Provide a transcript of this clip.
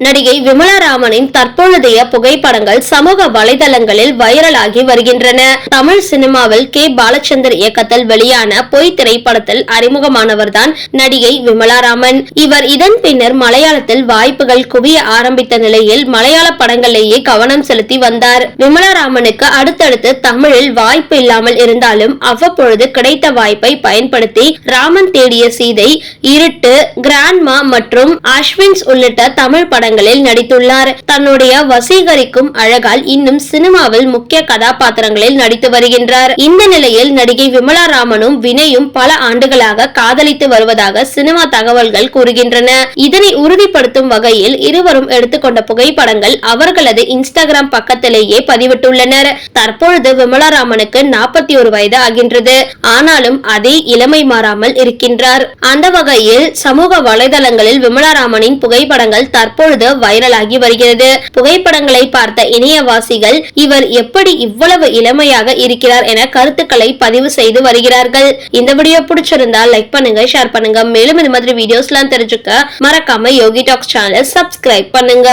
நடிகை விமலா ராமனின் தற்பொழுதைய புகைப்படங்கள் சமூக வலைதளங்களில் வைரலாகி வருகின்றன. தமிழ் சினிமாவில் கே. பாலச்சந்தர் இயக்கத்தில் வெளியான பொய் திரைப்படத்தில் அறிமுகமானவர்தான் நடிகை விமலா ராமன். இவர் இதன் பின்னர் மலையாளத்தில் வாய்ப்புகள் குவிய ஆரம்பித்த நிலையில் மலையாள படங்களிலேயே கவனம் செலுத்தி வந்தார். விமலா ராமனுக்கு அடுத்தடுத்து தமிழில் வாய்ப்பு இல்லாமல் இருந்தாலும் அவ்வப்பொழுது கிடைத்த வாய்ப்பை பயன்படுத்தி ராமன் தேடிய சீதை இருட்டு கிராண்ட்மா மற்றும் அஸ்வின்ஸ் உள்ளிட்ட தமிழ் படங்களில் நடித்துள்ளார். தன்னுடைய வசீகரிக்கும் அழகால் இன்னும் சினிமாவில் முக்கிய கதாபாத்திரங்களில் நடித்து வருகின்றார். இந்த நிலையில் நடிகை விமலா ராமனும் வினயும் பல ஆண்டுகளாக காதலித்து வருவதாக சினிமா தகவல்கள் கூறுகின்றன. இதனை உறுதிப்படுத்தும் வகையில் இருவரும் எடுத்துக்கொண்ட புகைப்படங்கள் அவர்களது இன்ஸ்டாகிராம் பக்கத்திலேயே பதிவிட்டுள்ளனர். தற்பொழுது விமலா ராமனுக்கு நாற்பத்தி ஒரு வயது ஆகின்றது. ஆனாலும் அதே இளமை மாறாமல் இருக்கின்றார். அந்த வகையில் சமூக வலைதளங்களில் விமலா ராமனின் புகைப்படங்கள் தற்பொழுது வைரலாகி வருகிறது. புகைப்படங்களை பார்த்த இணையவாசிகள் இவர் எப்படி இவ்வளவு இளமையாக இருக்கிறார் என கருத்துக்களை பதிவு செய்து வருகிறார்கள். இந்த வீடியோ பிடிச்சிருந்தா லைக் பண்ணுங்க ஷேர் பண்ணுங்க. மேலும் இது மாதிரி வீடியோஸ்லாம் தெரிஞ்சுக்க மறக்காம யோகி டாக்ஸ் சேனலை சப்ஸ்கிரைப் பண்ணுங்க.